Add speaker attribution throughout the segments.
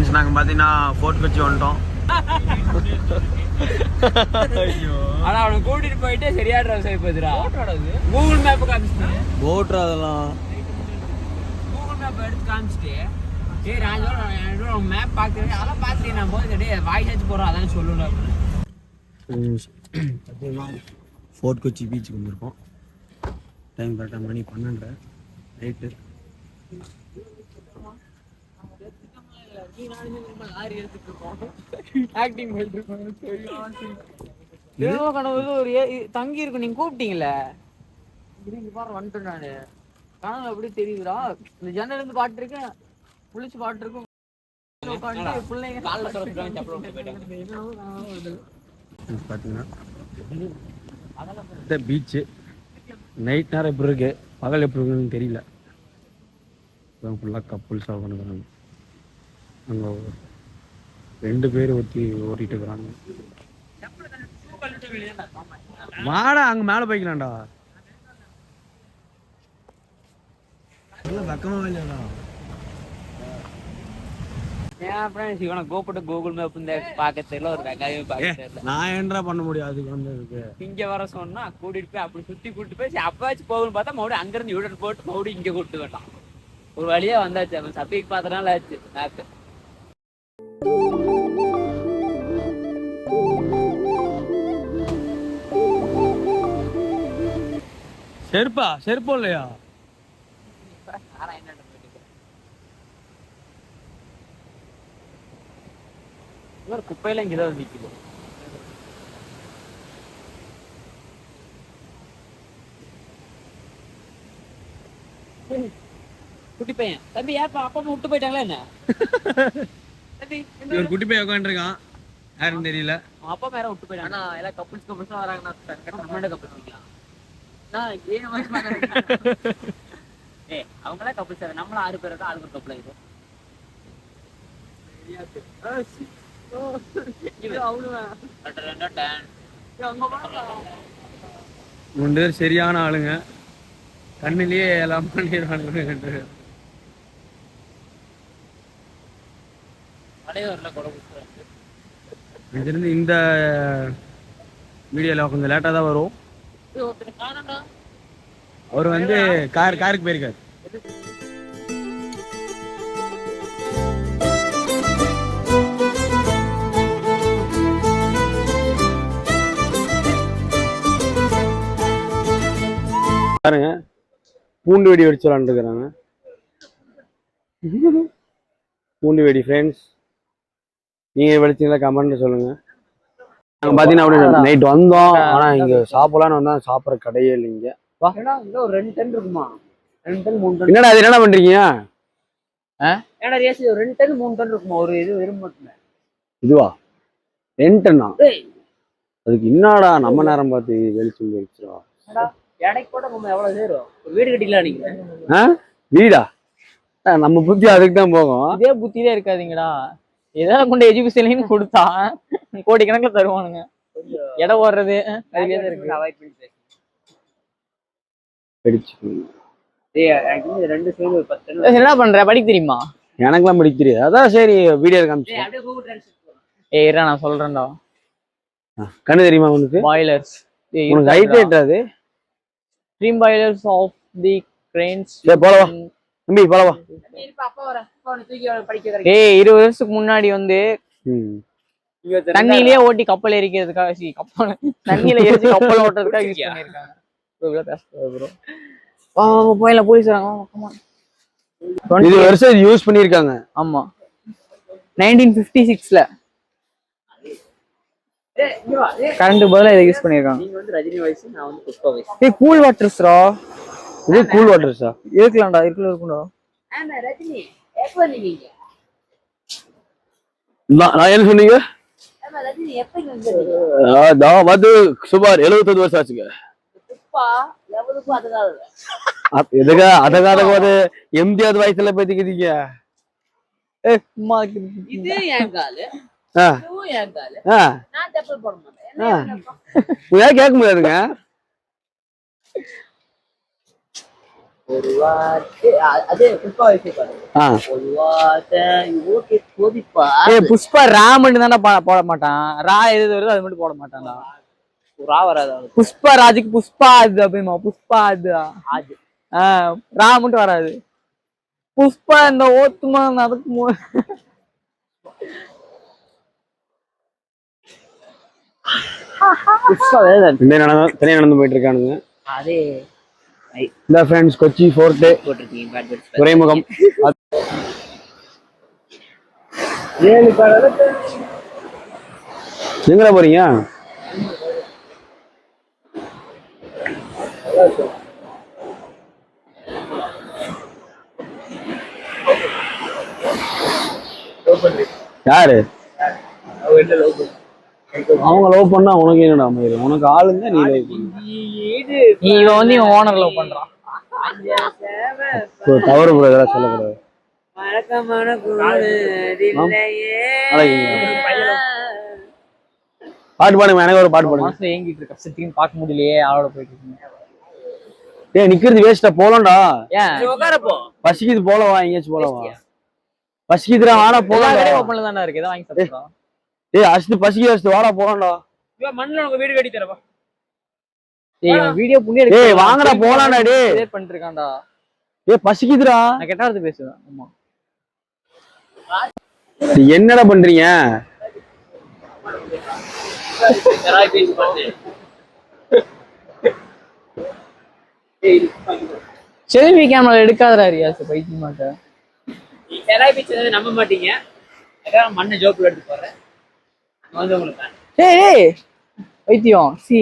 Speaker 1: Friends நாங்கள் பார்த்தீங்கன்னா fort Kochi வந்துட்டோம்.
Speaker 2: ஆனா அவனை கூட்டிட்டு போயிட்டு சரியா ட்ரெஸ் ஆயிப்போதுடா கூகுள் மேப் காமிச்சிட்டு.
Speaker 1: போட்ரு அதெல்லாம்.
Speaker 2: கூகுள் மேப் எடுத்து காமிச்சிட்டு ஏய் ராஜா மேப் பார்க்குறேன் அதெல்லாம் பார்த்துட்டு நான் போது டேய் வாய்ஸ் வச்சு போகிறோம் அதான்
Speaker 1: பார்த்தீங்கன்னா ஃபோர்ட் கொச்சி பீச்சுக்கு வந்திருக்கோம். டைம் கரெக்டாக மணி பன்னெண்டரை. நைட்டு
Speaker 2: ஆக்டிங் கனவு ஒரு ஏ- தங்கி இருக்கு நீங்க கூப்பிட்டீங்களே இங்க பாரு வந்துட்டேன் நானு. கனவு எப்படி தெரியுதுடா. இந்த ஜன்னல் இருந்து பாட்டு இருக்கேன் புளிச்சு பாட்டு இருக்கும் உட்காந்து பிள்ளைங்க
Speaker 1: பார்த்தீங்கன்னா இந்த பீச்சு நைட் நேரம் எப்படி இருக்கு? பகல் எப்படி இருக்குன்னு தெரியல. ஃபுல்லாக கப்புள்ஸாக உட்காந்துக்கிறாங்க அங்கே ரெண்டு பேர் ஒருத்தி ஓட்டிட்டு இருக்கிறாங்க வாடா அங்கே மேலே போய்க்கலாம்டா. நான் என்னடா பண்ண முடியும் அதுக்கு வந்து இருக்கு
Speaker 2: இங்க வர சொன்னா கூட்டிட்டு போய் அப்படி சுத்தி கூட்டிட்டு போய் சரி, அப்பவாச்சும் போகணும்னு பார்த்தா மறுபடியும் அங்கிருந்து யூடன் போட்டு மறுபடியும் இங்க கூட்டு வேண்டாம் ஒரு வழியா வந்தாச்சு அவன் சப்பிக்கு பார்த்தனால ஆச்சு
Speaker 1: செருப்பா செருப்பம் இல்லையா?
Speaker 2: குப்பையில இங்க தான் நிக்குது. குட்டி பையன். தம்பி ஏப்பா அப்பா அம்மா விட்டு போயிட்டாங்களா என்ன?
Speaker 1: இவர் குட்டி போய் உட்காந்துருக்கான். யாருன்னு தெரியல.
Speaker 2: அப்பா மேல விட்டு போயிட்டாங்க. ஆனா எல்லாம் கப்புள்ஸ் கப்புள்ஸ் வராங்கன்னா கப்புள்ஸ் வைக்கலாம் நான் ஏன் வயசு ஏ அவங்களே கப்புள்ஸ் நம்மளும் ஆறு பேர் தான் ஆறு பேர் கப்புள் ஆயிடும்
Speaker 1: மூணு பேர் சரியான ஆளுங்க. கண்ணிலேயே எல்லாம் பண்ணிடுவானுங்க ரெண்டு
Speaker 2: கொடுத்துருவாங்க
Speaker 1: இங்கிருந்து இந்த வீடியோவில் கொஞ்சம் லேட்டாக தான் வரும். அவர் வந்து கார் காருக்கு போயிருக்காரு. பாருங்க. பூண்டு வெடி வெடிச்சு விளாண்டுருக்குறாங்க. பூண்டு வெடி ஃப்ரெண்ட்ஸ் நீங்க வெடிச்சிங்களா? கமெண்ட் சொல்லுங்க. நாங்க பாத்தீங்கன்னா அப்படியே நைட் வந்தோம். ஆனா இங்க சாப்பிடலாம்னு வந்தா சாப்பிட்ற கடையே இல்லைங்க.
Speaker 2: ஒரு ரெண்டு டன் இருக்குமா? ரெண்டு டன் மூணு டன்.
Speaker 1: என்னடா அது என்னடா பண்றீங்க?
Speaker 2: ஏடா ரேசி ஒரு ரெண்டு டன் மூணு டன் இருக்குமா? ஒரு இது மட்டும்.
Speaker 1: இதுவா? ரெண்டனா
Speaker 2: ஏய்.
Speaker 1: அதுக்கு என்னடா நம்ம நேரம் பார்த்து வெளிச்சம் வெளிச்சிடா
Speaker 2: எடைக்கு கூட நம்ம வீடு கட்டிக்கலாம் நீங்க.
Speaker 1: ஆ? வீடா? நம்ம புத்தி அதுக்கு தான் போகும்.
Speaker 2: இதே புத்தியிலே இருக்காதீங்கடா. ஏதாவது கொண்டு எஜுகேஷன் கொடுத்தா கோடிக்கணக்கில் தருவானுங்க. இடம் ஓடுறது அதுலயே தான் இருக்கு. அவாய்ட் பண்ணி
Speaker 1: வெடிச்சு
Speaker 2: ரெண்டு சைடு ஒரு பத்து என்ன பண்ற? படிக்க தெரியுமா?
Speaker 1: எனக்கெல்லாம் படிக்க தெரியாது. அதான் சரி வீடியோ காமிச்சு.
Speaker 2: ஏய் இருடா நான் சொல்றேன்டா.
Speaker 1: கண்ணு தெரியுமா உனக்கு?
Speaker 2: பாய்லர்ஸ்
Speaker 1: உனக்கு ஹைட் அது
Speaker 2: stream boilers of the grains
Speaker 1: போலவா தம்பி போலவா
Speaker 2: ஏய் இருபது வருஷத்துக்கு முன்னாடி வந்து
Speaker 1: ம்.
Speaker 2: தண்ணியிலேயே ஓட்டி கப்பல் எரிக்கிறதுக்காக சி கப்பல் தண்ணியில எரிச்சு கப்பல் ஓட்டுறதுக்காக யூஸ் பண்ணிருக்காங்க போயிடலாம் போலீஸ் வராங்க.
Speaker 1: வருஷம் யூஸ் பண்ணியிருக்காங்க.
Speaker 2: ஆமா. நைன்டீன் ஃபிஃப்டி சிக்ஸ்ல கரண்ட் பதிலா இதை யூஸ் பண்ணிருக்காங்க நீங்க வந்து ரஜினி வயசு நான் வந்து புஷ்பா வயசு ஏய் கூல் வாட்டர்ஸ்ரா
Speaker 1: இது கூல் வாட்டர்ஸா
Speaker 2: இருக்கலாம்டா இருக்குல இருக்கும்டா
Speaker 1: நான் என்ன சொன்னீங்க? நான் வந்து சுமார் எழுபத்தொது வருஷம் ஆச்சுங்க. எதுக்கா அதக்காக ஒரு எம்ஜிஆர் வயசுல பேத்திக்கிறீங்க கேட்க முடியாதுங்க?
Speaker 3: ஒரு வார்த்தை அது புஷ்பா வச்சு பாருங்க. ஒரு வார்த்தை ஓகே
Speaker 2: புஷ்பா தானே போட மாட்டான். ரா எது வருதோ அது மட்டும் போட மாட்டான்டா.
Speaker 3: ரா வராது
Speaker 2: புஷ்பா ராஜுக்கு புஷ்பா அது அப்படிமா புஷ்பா அது.
Speaker 3: ஆஜ்
Speaker 2: ரா மட்டும் வராது. புஷ்பா இந்த ஓத்துமா அதுக்கு மு-
Speaker 3: புஷ்பா
Speaker 1: தனியாக நடந்து போயிட்டு இருக்கானுங்க.
Speaker 3: அதே.
Speaker 1: இந்த ஃப்ரெண்ட்ஸ் கொச்சி
Speaker 3: பேட்ஸ்
Speaker 1: துறைமுகம்.
Speaker 3: ஏழு கடலை
Speaker 1: எங்கே போறீங்க? யாரு? அவங்க லவ் பண்ணா உனக்கு என்னடா உனக்கு ஆளுங்க நீ லவ் பண்ணு.
Speaker 2: இவன் வந்து இவன் ஓனர் லவ் பண்றான்.
Speaker 1: So, தவறு சொல்லக்கூடாது
Speaker 3: வழக்கமான
Speaker 1: பாட்டு பாடுங்க எனக்கு ஒரு பாட்டு பாடுங்க.
Speaker 2: ஏங்கிட்டு இருக்க பார்க்க முடியலையே அவளோட போயிட்டு இருக்கீங்க.
Speaker 1: டேய் நிக்கிறது வேஸ்டா போலாம்டா பசிக்குது போலவா எங்கேயாச்சும் போலவா பசிக்குதுடா வாடா போலாம்
Speaker 2: கடையும் ஓப்பன்ல தானே இருக்கு எதாவது வாங்கி சாப்பிடுறோம்
Speaker 1: டேய் அசித்து பசிக்க வச்சுட்டு வாடா போலாம்டா
Speaker 3: மண்ணுல உனக்கு வீடு கட்டி
Speaker 2: இவன் வீடியோ புண்ணிய
Speaker 1: ஏய், வாங்கடா, போலாம்டா, டேய்.
Speaker 2: கிரியேட் பண்ணிட்டு இருக்கான்டா
Speaker 1: டேய் பசிக்குதுடா.
Speaker 2: நான் கெட்ட வார்த்தை பேசுவேன். ஆமா.
Speaker 1: என்னடா பண்றீங்க?
Speaker 2: செல்வி கேமரா எடுக்காதடா ரியாஸ் பைத்திய மாட்டேன்
Speaker 3: நீ செராய் பீச் நம்ப மாட்டீங்க. அதான் மண்ணை ஜோக்குல எடுத்து போறேன். வந்து உங்களுக்கு
Speaker 2: டேய் பைத்தியம் சி.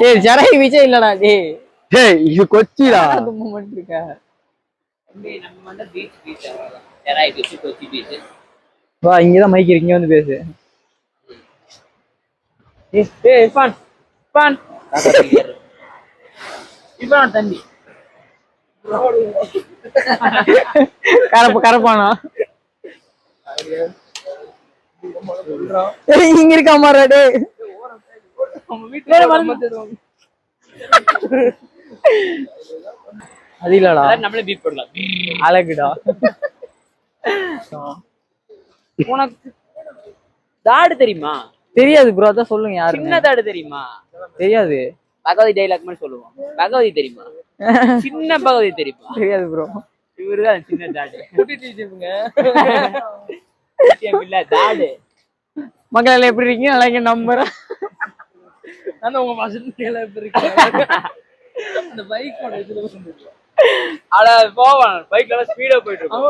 Speaker 2: டேய் ஜராய் விஜய் இல்லடா டேய்.
Speaker 1: டேய் இது கொச்சிடா.
Speaker 2: அது மூமெண்ட் இருக்க
Speaker 3: தம்பி, நம்ம வந்து பீச் பீச் அவ்வளவுதான். செராய் பீச் கொச்சி பீச்
Speaker 2: வா இங்கதான் மைக் இருக்கு இங்க வந்து பேசு.
Speaker 3: ஏய் ஏய் இர்ஃபான் இர்ஃபான். இர்ஃபான் தம்பி.
Speaker 2: கரப்பு கரப்பானா? ஏய், இங்க இருக்கா மாறா டேய் அது இல்லடா.
Speaker 3: நம்மளே பீட் போடலாம்.
Speaker 2: அழகுடா.
Speaker 3: உனக்கு தாடு தெரியுமா?
Speaker 2: தெரியாது ப்ரோ அதான் சொல்லுங்க யாரு
Speaker 3: சின்ன தாடு தெரியுமா?
Speaker 2: தெரியாது.
Speaker 3: பகவதி டைலாக் மாதிரி சொல்லுவோம். பகவதி தெரியுமா? சின்ன பகவதி தெரியுமா?
Speaker 2: தெரியாது ப்ரோ
Speaker 3: இவருதான் சின்ன தாடு. இல்ல தாடு
Speaker 2: மக்கள் எல்லாம் எப்படி இருக்கீங்க? நல்லா இங்க நம்புறேன்.
Speaker 3: நான் உங்க வசதியில எப்படி இருக்கேன் அந்த பைக்கோட இதுல அட போவான் பைக்ல எல்லாம் ஸ்பீடா போயிட்டு இருக்கும்.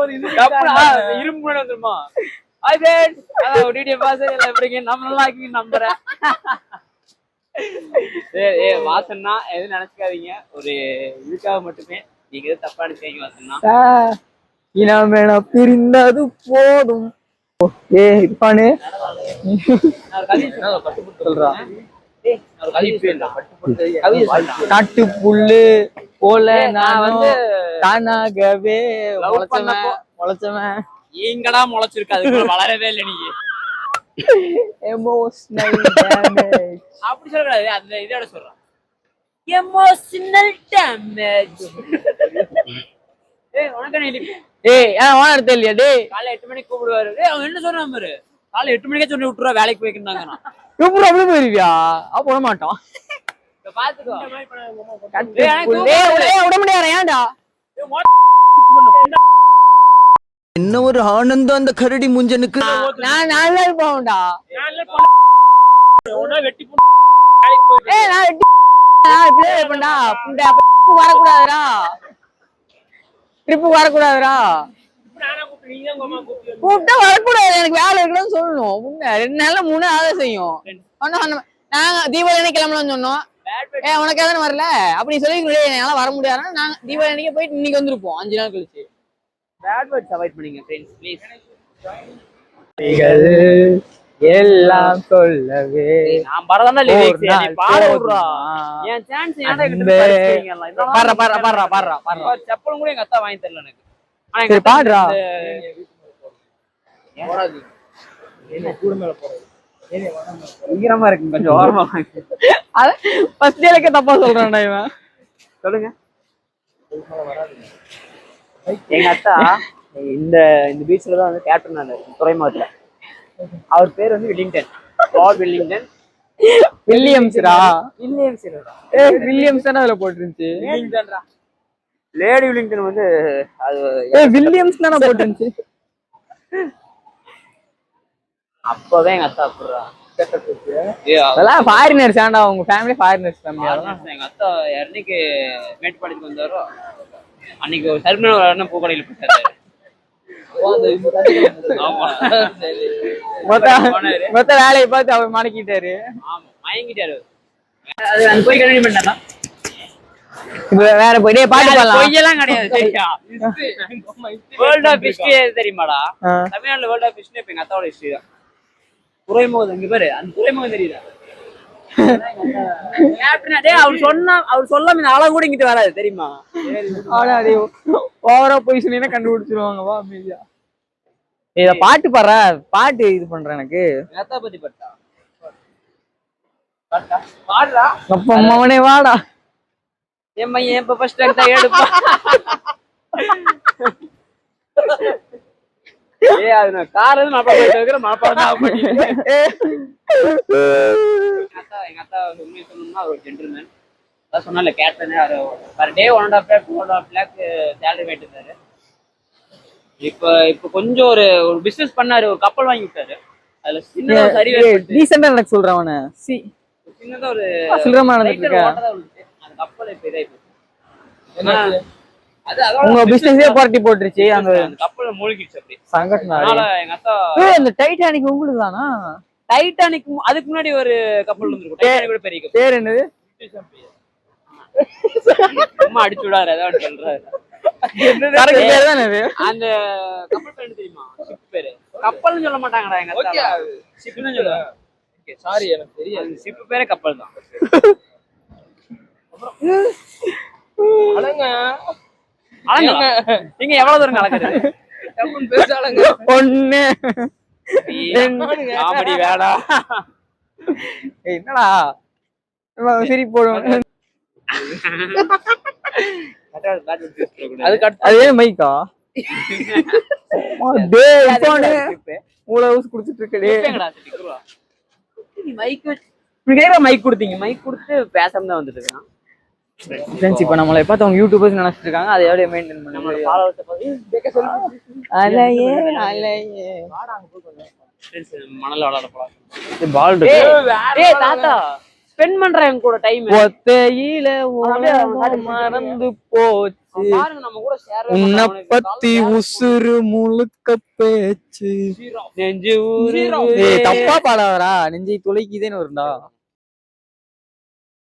Speaker 3: இரும்பு வந்துருமா? ஹாய் ஃப்ரெண்ட்ஸ் அதான் டிடிஎம் பாஸ் எல்லாம் எப்படி இருக்கீங்க? நம்ம நல்லா இருக்கீங்க நம்புறேன். ஏ ஏ வாசன்னா எதுவும் நினைச்சுக்காதீங்க. ஒரு இதுக்காக மட்டுமே. நீங்க எதுவும் தப்பா நினைச்சீங்க வாசன்னா.
Speaker 2: இனமென பிரிந்தது போதும். ஏ
Speaker 3: கவிதை சொல்றேன்.
Speaker 2: காட்டு புல்லு போல
Speaker 3: நான் வந்து
Speaker 2: தானாகவே முளைச்சவன் முளைச்சவன்.
Speaker 3: எங்கடா முளைச்சிருக்கு அதுக்குள்ள வளரவே இல்லை நீங்க
Speaker 2: எமோஷனல் டேமேஜ்
Speaker 3: அப்படி சொல்லக்கூடாது அந்த இதோட சொல்றான் எமோஷனல் டேமேஜ் ஏய் உனக்கு என்ன இனிப்பு?
Speaker 2: ஏய் ஏன் ஓனர் தெரியலையா டேய்?
Speaker 3: காலைல எட்டு மணிக்கு கூப்பிடுவாரு. டேய் அவன் என்ன சொல்றான் பாரு? காலைல எட்டு மணிக்கே சொல்லி விட்டுருவா வேலைக்கு போய்க்கிருந்தாங்க நான்.
Speaker 2: எப்படி அப்படி போயிருவியா? அப்ப விட மாட்டோம்
Speaker 3: பாத்துக்கோ
Speaker 2: விட முடியாது ஏன்டா?
Speaker 4: என்ன? ஒரு ஆனந்தம் அந்த கரடி முஞ்சனுக்கு?
Speaker 2: நான் நாலு நாள் போவேன்டா
Speaker 3: வெட்டி
Speaker 2: ஏய் நான் வெட்டி- நான் இப்படியே இருப்பேன்டா. வரக்கூடாதுடா. ட்ரிப்பு வரக்கூடாதுடா.
Speaker 3: கூப்பிட்டு
Speaker 2: வரக்கூடாது எனக்கு வேலை இருக்குன்னு சொல்லணும். முன்ன ரெண்டு நாள்ல மூணு ஆளை செய்யும். ஒண்ணும் பண்ண மா- நாங்க தீபாவளி அன்னைக்கு கிளம்பலாம்னு சொன்னோம். ஏ உனக்கு எதனா வரல? அப்படி சொல்லி என்னால வர முடியாதுன்னா நாங்க தீபாவளி அன்னைக்கு போயிட்டு இன்னைக்கு வந்திருப்போம் அஞ்சு நாள் கழிச்சு.
Speaker 3: பேட் வேர்ட்ஸ் அவாய்ட் பண்ணுங்க ஃப்ரெண்ட்ஸ் ப்ளீஸ்
Speaker 2: எல்லாம் சொல்லவே
Speaker 3: நான்
Speaker 2: ஒரு
Speaker 3: லிரிக்ஸ் நீ பாட விடுறா
Speaker 2: போதுமா?
Speaker 3: என் சான்ஸ் ஏன்டா. கிட்ட
Speaker 2: பாடுறா, பாடுறா, பாடுறா, பாடுறா.
Speaker 3: செப்பலும் கூட எங்க அத்தா வாங்கி தரல எனக்கு ஆனா
Speaker 2: சரி, பாடுறா.
Speaker 3: போடாதீங்க. என்ன கூட மேல போறது ஈரமா இருக்கு கொஞ்சம் ஓரமா வாங்க.
Speaker 2: அத ஃபர்ஸ்ட் டேலக்கே தப்பா சொல்றான்டா இவன்
Speaker 3: சொல்லுங்க எங்க அத்தா இந்த இந்த பீச்ல தான் வந்து கேப்டன் ஆனாரு துறைமுகத்துல அவர் பேர் வந்து வில்லிங்டன். Lord Willingdon.
Speaker 2: வில்லியம்ஸ்ரா?
Speaker 3: வில்லியம்ஸ்.
Speaker 2: ஏ வில்லியம்ஸ் தானே அதுல போட்டுருந்துச்சு?
Speaker 3: வில்லிங்டன்டா லேடி வில்லிங்டன் வந்து அது
Speaker 2: ஏ வில்லியம்ஸ் தானே போட்டுருந்துச்சு?
Speaker 3: அப்பவே எங்க அத்தா அப்படிறா
Speaker 2: அதெல்லாம் ஃபாரினர்ஸ் ஆண்டா உங்க ஃபேமிலி ஃபாரினர்ஸ் ஃபேமிலி
Speaker 3: எங்க அத்தா என்னைக்கு மேட்டுப்பாளையத்துக்கு வந்தாரோ அன்னைக்கு ஒரு அண்ணன் பூக்கடையில் போட்டாரு
Speaker 2: மொத்த மொத்த வேலையை பார்த்து அவர் மடக்கிட்டாரு
Speaker 3: ஆமா மயங்கிட்டாரு அது போய் கண்டினியூ பண்ணா
Speaker 2: வேற போய் டேய் பாட்டு பாடலாம்.
Speaker 3: பொய்யெல்லாம் கிடையாது சரியா? வேர்ல்ட் ஆஃப் ஹிஸ்டரி தெரியுமாடா. தமிழ்நாட்டுல வேர்ல்ட் ஆஃப் ஹிஸ்டரி இப்ப எங்க அத்தாவோட ஹிஸ்டரி தான். துறைமுகம் இங்க பாரு அந்த துறைமுகம் தெரியுதா? அவர் சொன்னா அவர் சொல்லாம இந்த அளவு கூட இங்கிட்டு வராது தெரியுமா?
Speaker 2: ஓவரா போய் சொன்னீங்கன்னா கண்டுபிடிச்சிருவாங்க வா அமைதியா. இத பாட்டு பாடுற பாட்டு இது பண்றேன் எனக்கு.
Speaker 3: பத்தி பட்டா? பாட்டா? பாடுறா?
Speaker 2: அப்ப மவனே வாடா.
Speaker 3: என் பையன் இப்ப ஃபர்ஸ்ட் ரேங்க் தான் எடுப்பா? ஏய் அது நான் கார் வந்து மாப்பா போயிட்டு இருக்கிற மாப்பா தான் எங்க அத்தா எங்க அத்தா உண்மையை சொல்லணும்னா அவர் ஜென்டில்மேன் அதான் சொன்னால கேப்டன் அது per day one and half lakh one half lakh salary வாங்கிட்டு இருந்தாரு. இப்ப இப்ப கொஞ்சம் ஒரு ஒரு பிசினஸ் பண்ணாரு ஒரு கப்பல் வாங்கி விட்டாரு. அதுல சின்னதா ஒரு சரி
Speaker 2: டீசெண்டா எனக்கு சொல்றேன் அவனை. சி
Speaker 3: சின்னதா ஒரு
Speaker 2: சில்லறமா நடந்துட்டு இருக்க.
Speaker 3: அந்த கப்பல் இப்ப இதாயிப்போச்சு. அது அதோட
Speaker 2: உங்க
Speaker 3: business
Speaker 2: பிசினஸே புரட்டி போட்டுருச்சு அந்த
Speaker 3: கப்பல்ல மூழ்கிடுச்சு அப்படி
Speaker 2: சங்கடம்
Speaker 3: அதனால எங்க அத்தா
Speaker 2: அந்த டைட்டானிக் உங்களுக்கு தானா?
Speaker 3: டைட்டானிக் அதுக்கு முன்னாடி ஒரு கப்பல் இருந்திருக்கும் டைட்டானிக் கூட பெரிய கப்பல்
Speaker 2: பேர் என்னது?
Speaker 3: சும்மா அடிச்சு விடாரு அதான் சொல்றாரு. அந்த கப்பல் பேர் தெரியுமா? ஷிப் பேரு. கப்பல்னு சொல்ல மாட்டாங்கடா எங்க அத்தா ஷிப்னு சாரி எனக்கு தெரியாது. ஷிப் பேரே கப்பல் தான். அழங்க நீங்க எவ்வளவு தூரம் கலக்குறது
Speaker 2: ஒண்ணு.
Speaker 3: காமெடி வேடா.
Speaker 2: என்னடா? சிரிப்பு போடுவான்
Speaker 3: அது கட்
Speaker 2: அது ஏன் மைக்கா டேய் இப்பானு மூளை ஊசி குடிச்சிட்டு இருக்கடே
Speaker 3: மைக் மைக் கொடுத்தீங்க? மைக் கொடுத்து பேசாம தான் வந்துட்டு இருக்கான்.
Speaker 2: ஃப்ரெண்ட்ஸ் இப்போ நம்மளை பார்த்து அவங்க யூடியூபர்ஸ் நினைச்சிட்டு இருக்காங்க அதை எவ்வளோ மெயின்டைன் பண்ண அலையே அலையே.
Speaker 3: friends மணல்ல விளையாட போலாம்.
Speaker 2: பால்
Speaker 3: ஏய் தாத்தா. ஸ்பெண்ட் பண்றேன் கூட டைம்
Speaker 2: ஒத்தையில மறந்து போச்சு.
Speaker 3: பாருங்க நம்ம கூட ஷேர்
Speaker 2: உன்னை பத்தி உசுறு முழுக்க பேச்சு.
Speaker 3: நெஞ்சு
Speaker 2: தப்பா பாடாதடா. நெஞ்சை துளைக்குதேன்னு வரும்டா.